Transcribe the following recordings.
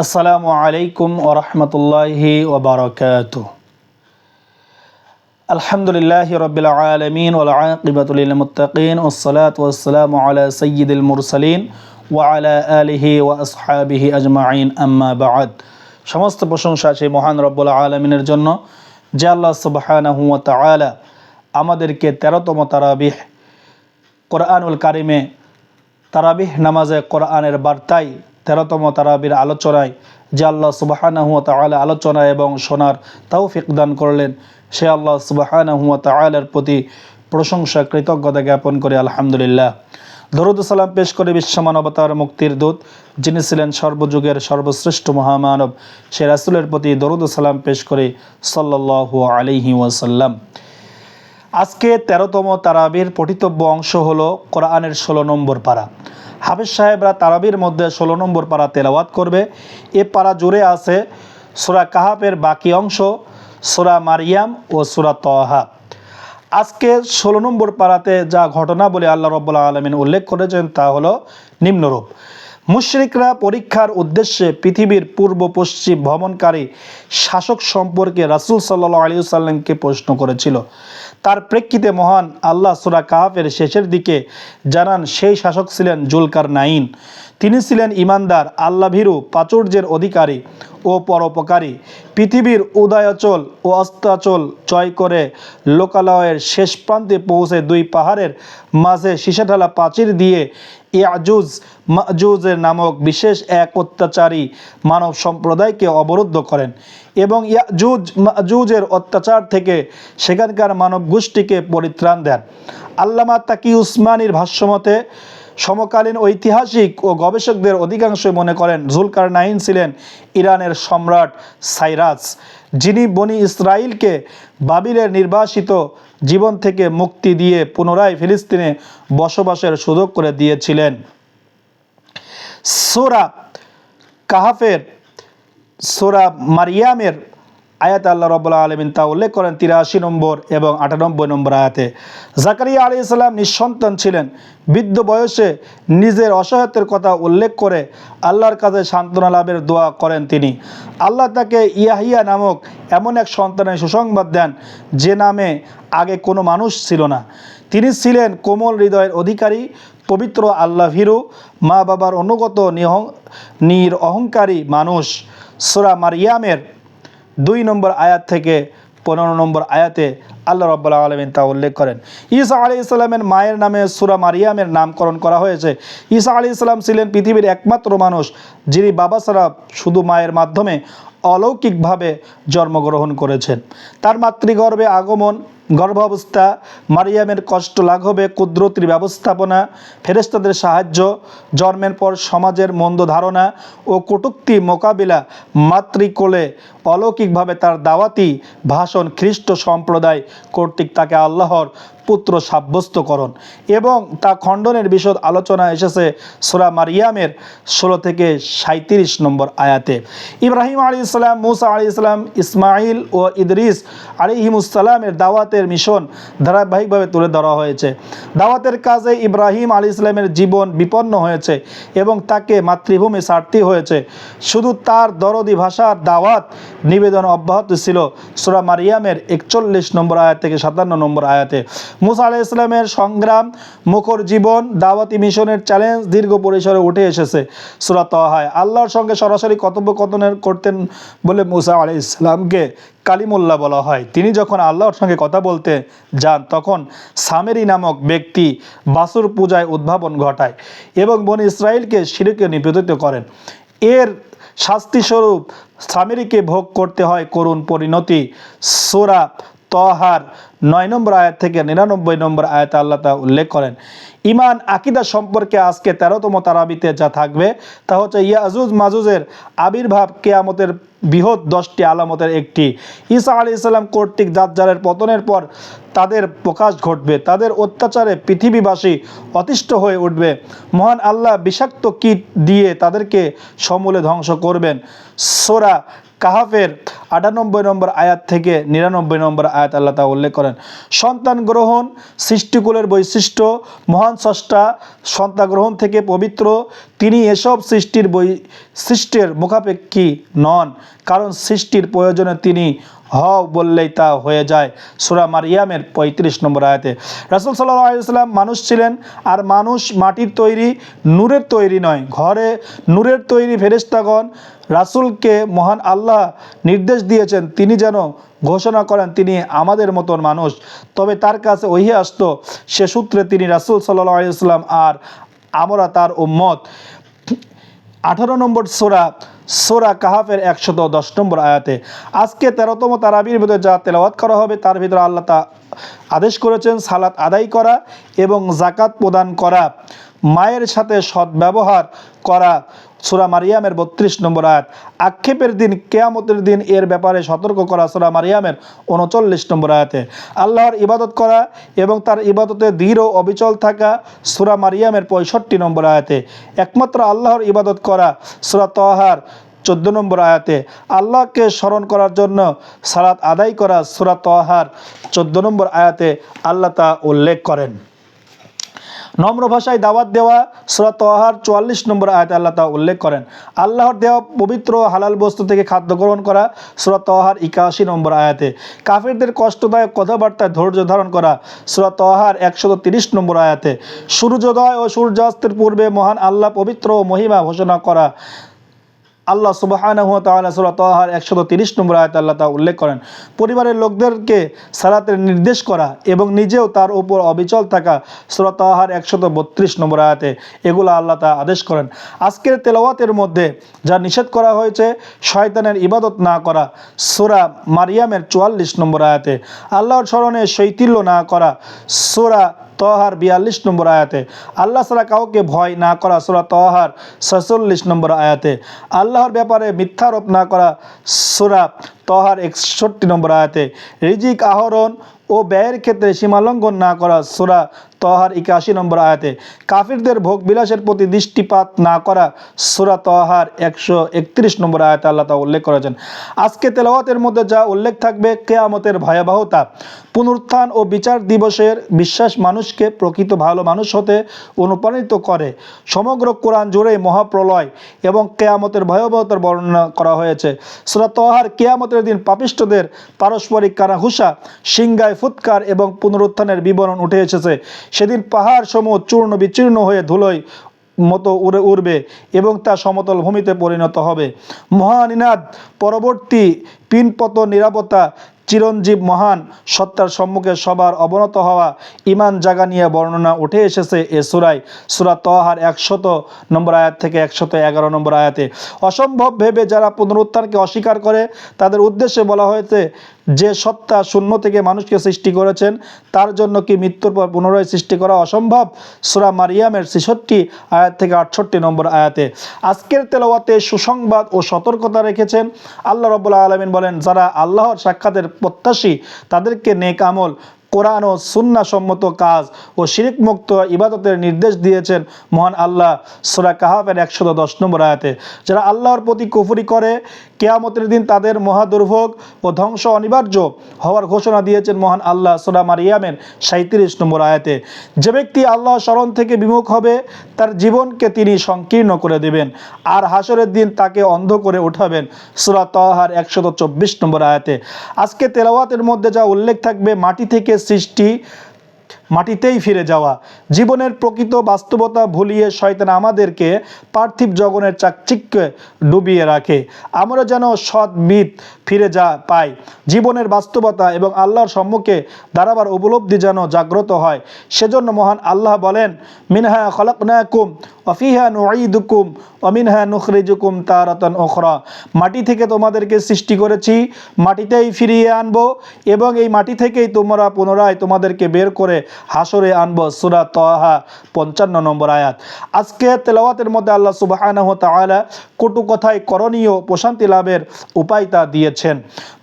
আসসালামু আলাইকুম ওরহমতুল্লাহি ওবরকাত আলহামদুলিল্লাহ রবিল আলমিন ওলাকিবাতুল মুতাকিন ওসলাত ওসালাম সঈদুল মুরসালিন ওয়ালা আলিহি ও আসহাবিহি আজমাইন, আম্মা বাদ। সমস্ত প্রশংসা সেই মহান রব্বুল আলমিনের জন্য, যে আল্লাহ সুবাহানাহু ওয়া আমাদেরকে তেরোতম তারাবিহ কোরআনুল কারিমে, তারাবিহ নামাজে কোরআনের বার্তায় তেরোতম তারাবির আলোচনায় যে আল্লাহ সুবাহানা হুয়া তালা আলোচনা এবং শোনার তৌফিক দান করলেন, সে আল্লাহ সুবাহানা হুয়া তালার প্রতি প্রশংসা, কৃতজ্ঞতা জ্ঞাপন করে আলহামদুলিল্লাহ। দরুদ সালাম পেশ করে বিশ্বমানবতার মুক্তির দূত, যিনি ছিলেন সর্বযুগের সর্বশ্রেষ্ঠ মহামানব, সে রাসুলের প্রতি দরুদ সালাম পেশ করে সাল্লাল্লাহু আলাইহি ওয়াসাল্লাম। আজকে তেরোতম তারাবির পঠিতব্য অংশ হলো কোরআনের ষোলো নম্বর পারা। হাফিজ সাহেবরা তারাবির মধ্যে ষোলো নম্বর পাড়া তেলাওয়াত করবে। এ পাড়া জুড়ে আছে সুরা কাহাবের বাকি অংশ, সুরা মারিয়াম ও সুরা তহা আজকে ষোলো নম্বর পাড়াতে যা ঘটনা বলে আল্লাহ রব্বুল্লা আলমিন উল্লেখ করেছেন তা হলো নিম্নরূপ। মুশরিকরা পরীক্ষার উদ্দেশ্যে পৃথিবীর পূর্ব পশ্চিম ভ্রমণকারী শাসক সম্পর্কে রাসুল সাল্লাহ আলিউসাল্লামকে প্রশ্ন করেছিল। তার প্রেক্ষিতে মহান আল্লাহ সুরা কাহাফের শেষের দিকে জানান, সেই শাসক ছিলেন জুলকার নাইন তিনি ছিলেন ইমানদার আল্লাভীরু, প্রাচুর্যের অধিকারী ও পরোপকারী। পৃথিবীর উদয়াচল ও অস্তাচল জয় করে লোকালয়ের শেষ প্রান্তে পৌঁছে দুই পাহাড়ের মাঝে সীসাঢালা প্রাচীর দিয়ে ইয়াজুজ, মাজুজের নামক বিশেষ এক অত্যাচারী মানব সম্প্রদায়কে অবরুদ্ধ করেন এবং ইয়াজুজ, মাজুজের অত্যাচার থেকে সেখানকার মানব গোষ্ঠীকে পরিত্রাণ দেন। আল্লামা তাকি উসমানির ভাষ্যমতে সমকালীন ঐতিহাসিক ও গবেষকদের অধিকাংশই মনে করেন জুলকার নাইন ছিলেন ইরানের সম্রাট সাইরাজ, যিনি বনি ইসরায়েলকে বাবিলের নির্বাসিত জীবন থেকে মুক্তি দিয়ে পুনরায় ফিলিস্তিনে বসবাসের সুযোগ করে দিয়েছিলেন। সোরা কাহাফের, সোরা মারিয়ামের আয়াত আল্লাহ রবাহ আলমিন তা উল্লেখ করেন তিরাশি নম্বর এবং আটানব্বই নম্বর আয়াতে। জাকারিয়া আলী ইসলাম নিঃসন্তান ছিলেন। বৃদ্ধ বয়সে নিজের অসহায়তের কথা উল্লেখ করে আল্লাহর কাছে সান্ত্বনা লাভের দোয়া করেন তিনি। আল্লাহ তাকে ইয়াহিয়া নামক এমন এক সন্তানের সুসংবাদ দেন, যে নামে আগে কোনো মানুষ ছিল না। তিনি ছিলেন কোমল হৃদয়ের অধিকারী, পবিত্র আল্লাহ ভীরু মা বাবার অনুগত নিহ নির অহংকারী মানুষ। সোরা মারিয়ামের দুই নম্বর আয়াত থেকে পনেরো নম্বর আয়াতে আল্লাহ রব্বুল্লাহ আলমিন তা উল্লেখ করেন। ঈসা আলি ইসলামের মায়ের নামে সুরা মারিয়ামের নামকরণ করা হয়েছে। ঈসা আলি ইসলাম ছিলেন পৃথিবীর একমাত্র মানুষ যিনি বাবা সারা শুধু মায়ের মাধ্যমে অলৌকিকভাবে জন্মগ্রহণ করেছেন। তার মাতৃগর্ভে আগমন গর্ভাবস্থা, মারিয়ামের কষ্ট লাঘবে, কুদরতির ব্যবস্থাপনা ফেরেস্তাদের সাহায্য, জন্মের পর সমাজের মন্দ ধারণা ও কটুক্তি মোকাবিলা মাতৃকোলে অলৌকিকভাবে তার দাওয়াতি ভাষণ খ্রিস্ট সম্প্রদায় কর্তৃক তাকে আল্লাহর পুত্র সাব্যস্তকরণ এবং তা খণ্ডনের বিশদ আলোচনা এসেছে সোরা মারিয়ামের ষোলো থেকে সাঁত্রিশ নম্বর আয়াতে। ইব্রাহিম আলী ইসলাম মুসা আলী ইসলাম ইসমাইল ও ইদরিস আলিহিমুসালামের দাওয়াতের মিশন ধারাবাহিকভাবে তুলে ধরা হয়েছে। দাওয়াতের কাজে ইব্রাহিম আলী ইসলামের জীবন বিপন্ন হয়েছে এবং তাকে মাতৃভূমি ছাড়তে হয়েছে। শুধু তার দরদি ভাষার দাওয়াত নিবেদন অব্যাহত ছিল সোরা মারিয়ামের একচল্লিশ নম্বর আয়াত থেকে সাতান্ন নম্বর আয়াতে। মুসা আলাহ ইসলামের সংগ্রাম, মুখর জীবন, দাওয়াতি মিশনের চ্যালেঞ্জ দীর্ঘ পরিসরে উঠে এসেছে সুরা তহায় আল্লাহর সঙ্গে সরাসরি কথোপকথনের করতেন বলে মুসা আলি ইসলামকে কালিমুল্লাহ বলা হয়। তিনি যখন আল্লাহর সঙ্গে কথা বলতে যান, তখন সামেরি নামক ব্যক্তি বাসুর পূজায় উদ্ভাবন ঘটায় এবং বন ইসরায়েলকে সিরিকে নিবেদিত করেন। এর শাস্তিস্বরূপ সামেরিকে ভোগ করতে হয় করুণ পরিণতি। সোরা তহার নয় নম্বর আয়াত থেকে নিরানব্বই নম্বর আয়াত আল্লাহ তা উল্লেখ করেন, ইমান আকিদা সম্পর্কে আজকে তেরোতম তারাবিতে যা থাকবে তা হচ্ছে ইয়াজুজ মাজুজের আবির্ভাব কেয়ামতের বৃহৎ দশটি আলামতের একটি। ঈসা আলি ইসলাম কর্তৃক জাতজারের পতনের পর তাদের প্রকাশ ঘটবে, তাদের অত্যাচারে পৃথিবীবাসী অতিষ্ঠ হয়ে উঠবে। মহান আল্লাহ বিষাক্ত কীট দিয়ে তাদেরকে সমূলে ধ্বংস করবেন। সোরা কাহাফের আটানব্বই নম্বর আয়াত থেকে নিরানব্বই নম্বর আয়াত আল্লাহ তা উল্লেখ করেন, সন্তান গ্রহণ সৃষ্টিকূলের বৈশিষ্ট্য, মহান স্রষ্টা সন্তান গ্রহণ থেকে পবিত্র, তিনি এসব সৃষ্টির বৈশিষ্ট্যের মুখাপেক্ষী নন, কারণ সৃষ্টির প্রয়োজনে তিনি হও বললেই তা হয়ে যায়। সুরা মারিয়ামের পঁয়ত্রিশ নম্বর আয়াতে। রাসুল আলাইসাল্লাম মানুষ ছিলেন, আর মানুষ মাটির তৈরি, নূরের তৈরি নয়। ঘরে নূরের তৈরি ফেরেস্তাগণ রাসুলকে মহান আল্লাহ নির্দেশ দিয়েছেন, তিনি যেন ঘোষণা করেন তিনি আমাদের মতন মানুষ। তবে তার কাছে ওহি আসতো, সে সূত্রে তিনি রাসুল সাল্লাহ আর আমরা তার উম্মত। আঠারো নম্বর সোরা সোরা কাহাফের একশত দশ নম্বর আয়াতে, আজকে তেরোতম তারাবির ভিতরে যা তেলাওয়াত করা হবে, তার ভিতরে আল্লাহ তা আদেশ করেছেন, সালাত আদায় করা এবং জাকাত প্রদান করা, মায়ের সাথে সদ্ব্যবহার করা সুরা মারিয়ামের বত্রিশ নম্বর আয়াত, আক্ষেপের দিন, কেয়ামতের দিন এর ব্যাপারে সতর্ক করা সুরা মারিয়ামের উনচল্লিশ নম্বর আয়াতে। আল্লাহর ইবাদত করা এবং তার ইবাদতে দৃঢ় অবিচল থাকা সুরা মারিয়ামের পঁয়ষট্টি নম্বর আয়াতে। একমাত্র আল্লাহর ইবাদত করা সুরা তহার চোদ্দ নম্বর আয়াতে। আল্লাহকে স্মরণ করার জন্য সালাত আদায় করা সুরা তহার চোদ্দ নম্বর আয়াতে আল্লাহ তা উল্লেখ করেন। নম্র ভাষায় দাওয়াত দেওয়া সুরাত তহার চুয়াল্লিশ নম্বর আয়াতে আল্লাহ তা উল্লেখ করেন। আল্লাহর দেওয়া পবিত্র হালাল বস্তু থেকে খাদ্য গ্রহণ করা সুরাত তহার একাশি নম্বর আয়াতে। কাফেরদের কষ্টদায়ক কথাবার্তায় ধৈর্য ধারণ করা সুরাত তহার একশত তিরিশ নম্বর আয়াতে। সূর্যোদয় ও সূর্যাস্তের পূর্বে মহান আল্লাহ পবিত্র ও মহিমা ঘোষণা করা আল্লাহ সুবাহানহ তাআলা সূরা তাহার একশত তিরিশ নম্বর আয়াত আল্লাহ তা উল্লেখ করেন, পরিবারের লোকদেরকে সালাতের নির্দেশ করা এবং নিজেও তার উপর অবিচল থাকা সূরা তাহার একশত বত্রিশ নম্বর আয়াতে এগুলো আল্লাহ তা আদেশ করেন। আজকের তেলাওয়াতের মধ্যে যা নিষেধ করা হয়েছে, শয়তানের ইবাদত না করা, সূরা মারিয়ামের চুয়াল্লিশ নম্বর আয়াতে আল্লাহর স্মরণে শৈতিল্য না করা, সূরা তহার বিয়াল্লিশ নম্বর আয়াতে। আল্লাহ ছাড়া কাউকে ভয় না করা সুরা তহার ছচল্লিশ নম্বর আয়াতে। আল্লাহর ব্যাপারে মিথ্যারোপ না করা সুরা তহার একষট্টি নম্বর আয়াতে। রিজিক আহরণ ও ব্যয়ের ক্ষেত্রে সীমালঙ্ঘন না করা সুরা তহার একাশি নম্বর আয়াতে, কাফিরদের ভোগ বিলাসের প্রতি দৃষ্টিপাত না করা সুরা তহার একশো একত্রিশ নম্বর আয়াতে আল্লাহ তা উল্লেখ করেছেন। আজকে তেলাওয়াতের মধ্যে যা উল্লেখ থাকবে, কেয়ামতের ভয়াবহতা। পুনরুত্থান ও বিচার দিবসের বিশ্বাস মানুষকে প্রকৃত ভালো মানুষ হতে অনুপ্রাণিত করে। সমগ্র কোরআন জুড়ে মহাপ্রলয় এবং কেয়ামতের ভয়াবহতার বর্ণনা করা হয়েছে। সুরা তহার কেয়ামতের দিন পাপিষ্টদের পারস্পরিক কানাঘুষা সিংগায় ফুৎকার এবং পুনরুত্থানের বিবরণ উঠে এসেছে। সেদিন পাহাড় সমূহ চূর্ণ বিচীর্ণ হয়ে ধুলোয় মতো উড়ে উড়বে এবং তা সমতল ভূমিতে পরিণত হবে। মহানিনাদ পরবর্তী পিনপত নিরাপত্তা, চিরঞ্জীব মহান, সত্তার সম্মুখে সবার অবনত হওয়া ইমান জাগা নিয়ে বর্ণনা উঠে এসেছে এ সুরাই সুরা তহার একশত নম্বর আয়াত থেকে একশত এগারো নম্বর আয়াতে। অসম্ভব ভেবে যারা পুনরুত্থানকে অস্বীকার করে, তাদের উদ্দেশ্যে বলা হয়েছে যে সত্তা শূন্য থেকে মানুষকে সৃষ্টি করেছেন, তার জন্য কি মৃত্যুর পর পুনরায় সৃষ্টি করা অসম্ভব? সুরা মারিয়ামের ছেষট্টি আয়াত থেকে আটষট্টি নম্বর আয়াতে। আজকের তেলাওয়াতে সুসংবাদ ও সতর্কতা রেখেছেন আল্লাহ রবুল্লা আলমিন বলেন, যারা আল্লাহর সাক্ষাতের প্রত্যাশী, তাদেরকে নেক আমল কোরআন ও সুন্না সম্মত কাজ ও শিরিক মুক্ত ইবাদতের নির্দেশ দিয়েছেন মহান আল্লাহ সুরা কাহাফের একশত দশ নম্বর আয়াতে। যারা আল্লাহর প্রতি কুফুরি করে, কেয়ামতের দিন তাদের মহা দুর্ভোগ ও ধ্বংস অনিবার্য হওয়ার ঘোষণা দিয়েছেন মহান আল্লাহ সুরা মারিয়ামের সাঁত্রিশ নম্বর আয়াতে। যে ব্যক্তি আল্লাহ স্মরণ থেকে বিমুখ হবে, তার জীবনকে তিনি সংকীর্ণ করে দেবেন আর হাসরের দিন তাকে অন্ধ করে উঠাবেন। সুরা তহার একশত চব্বিশ নম্বর আয়াতে। আজকে তেলাওয়াতের মধ্যে যা উল্লেখ থাকবে, মাটি থেকে সৃষ্টি মাটিতেই ফিরে যাওয়া। জীবনের প্রকৃত বাস্তবতা ভুলিয়ে শয়তান আমাদেরকে পার্থিব জগনের চাকচিক্যে ডুবিয়ে রাখে। আমরা যেন সৎবিদ ফিরে যা পাই। জীবনের বাস্তবতা এবং আল্লাহর সম্মুখে দাঁড়াবার উপলব্ধি যেন জাগ্রত হয়। সেজন্য মহান আল্লাহ বলেন, মিনহা খলকনাকুম অফিহা নুঈদুকুম অমিনহা নুখরিজুকুম তারাতান ওখরা মাটি থেকে তোমাদেরকে সৃষ্টি করেছি, মাটিতেই ফিরিয়ে আনব এবং এই মাটি থেকেই তোমরা পুনরায় তোমাদেরকে বের করে হাসরে আনব। সুরা তহা, পঞ্চান্ন নম্বর আয়াত। আজকে তেলাওয়াতের মধ্যে আল্লাহ তাআলা কটু কথায় করণীয় প্রশান্তি লাভের উপায় তা দিয়েছেন।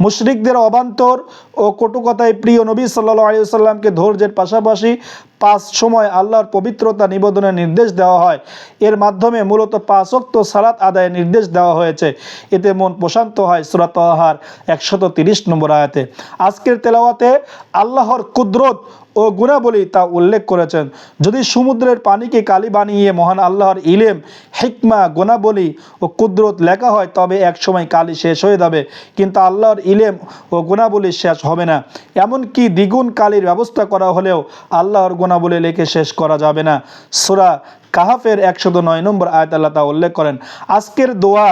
মুশরিকদের অবান্তর ও কটুকতায় প্রিয় নবী সাল্লা আলিয়াল্লামকে ধৈর্যের পাশাপাশি পাঁচ সময় আল্লাহর পবিত্রতা নিবেদনের নির্দেশ দেওয়া হয়। এর মাধ্যমে মূলত পাঁচ অক্ত সালাত আদায়ের নির্দেশ দেওয়া হয়েছে। এতে মন প্রশান্ত হয় সুরাত আহার একশত তিরিশ নম্বর আয়াতে। আজকের তেলাওয়াতে আল্লাহর কুদরত ও গুণাবলী তা উল্লেখ করেছেন। যদি সমুদ্রের পানিকে কালি বানিয়ে মহান আল্লাহর ইলেম, হিকমা, গুণাবলী ও কুদরত লেখা হয়, তবে এক সময় কালি শেষ হয়ে যাবে। কিন্তু আল্লাহর ইলেম ও গুণাবলী শেষ হবে না। এমনকি দ্বিগুণ কালির ব্যবস্থা করা হলেও আল্লাহর গুণাবলী লেখে শেষ করা যাবে না। সুরা কাহাফের একশত নয় নম্বর আয়াত আল্লাহ তা উল্লেখ করেন, আজকের দোয়া,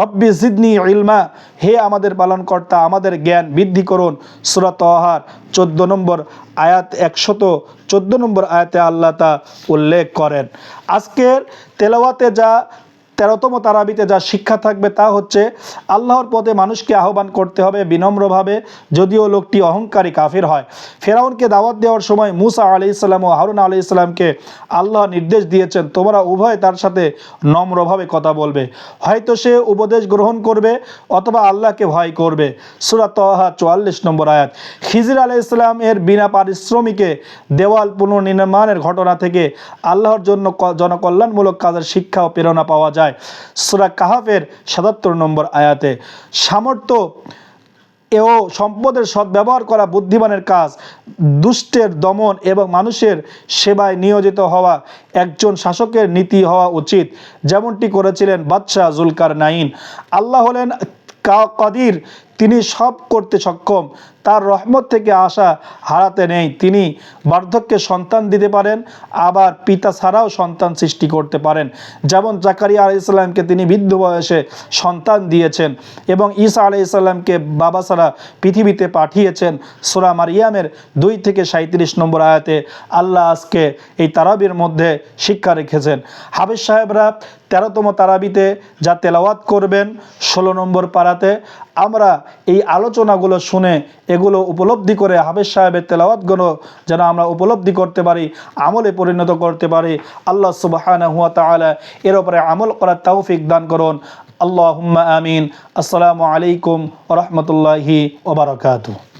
রব্বি জিদনি ইলমা, হে আমাদের পালনকর্তা, আমাদের জ্ঞান বৃদ্ধি করুন। সুরা তহার চোদ্দ নম্বর আয়াত একশত চোদ্দ নম্বর আয়াতে আল্লাহ তা উল্লেখ করেন, আজকের তেলাওয়াতে যা তেরোতম তারাবিতে যা শিক্ষা থাকবে তা হচ্ছে আল্লাহর পথে মানুষকে আহ্বান করতে হবে বিনম্রভাবে, যদিও লোকটি অহংকারী কাফির হয়। ফেরাউনকে দাওয়াত দেওয়ার সময় মুসা আলি ইসলাম ও হারুন আলি ইসলামকে আল্লাহ নির্দেশ দিয়েছেন, তোমরা উভয় তার সাথে নম্রভাবে কথা বলবে। হয়তো সে উপদেশ গ্রহণ করবে অথবা আল্লাহকে ভয় করবে। সুরাত চুয়াল্লিশ নম্বর আয়াত। খিজির আলি ইসলাম এর বিনা পারিশ্রমিকে দেওয়াল পুনর্নির্মাণের ঘটনা থেকে আল্লাহর জন্য জনকল্যাণমূলক কাজের শিক্ষা ও প্রেরণা পাওয়া যায়। সুরা কাহাফের সাতাত্তর নম্বর আয়াতে, সামর্থ্য এও সম্পদের সদ্ব্যবহার করা বুদ্ধিমানের কাজ, দুষ্টের দমন এবং মানুষের সেবায় নিয়োজিত হওয়া একজন শাসকের নীতি হওয়া উচিত, যেমনটি করেছিলেন বাদশাহ জুলকার নাইন আল্লাহ হলেন কাদির তিনি সব করতে সক্ষম। তার রহমত থেকে আশা হারাতে নেই। তিনি বার্ধক্যে সন্তান দিতে পারেন, আবার পিতা ছাড়াও সন্তান সৃষ্টি করতে পারেন। যেমন জাকারিয়া আলি ইসলামকে তিনি বৃদ্ধ বয়সে সন্তান দিয়েছেন এবং ঈসা আলি ইসলামকে বাবা ছাড়া পৃথিবীতে পাঠিয়েছেন। সোরা মারিয়ামের দুই থেকে সাঁত্রিশ নম্বর আয়াতে আল্লাহ আজকে এই তারাবির মধ্যে শিক্ষা রেখেছেন। হাফিজ সাহেবরা তেরোতম তারাবিতে যা তেলাওয়াত করবেন, ষোলো নম্বর পাড়াতে আমরা এই আলোচনাগুলো শুনে এগুলো উপলব্ধি করে হাফেজ সাহেবের তেলাওয়াতগুলো যেন আমরা উপলব্ধি করতে পারি, আমলে পরিণত করতে পারি। আল্লাহ সুবাহানা হুয়া তাআলা এর উপরে আমল করার তৌফিক দান করুন। আল্লাহ আমিন। আসসালামু আলাইকুম রহমতুল্লাহি ওবরাকাতু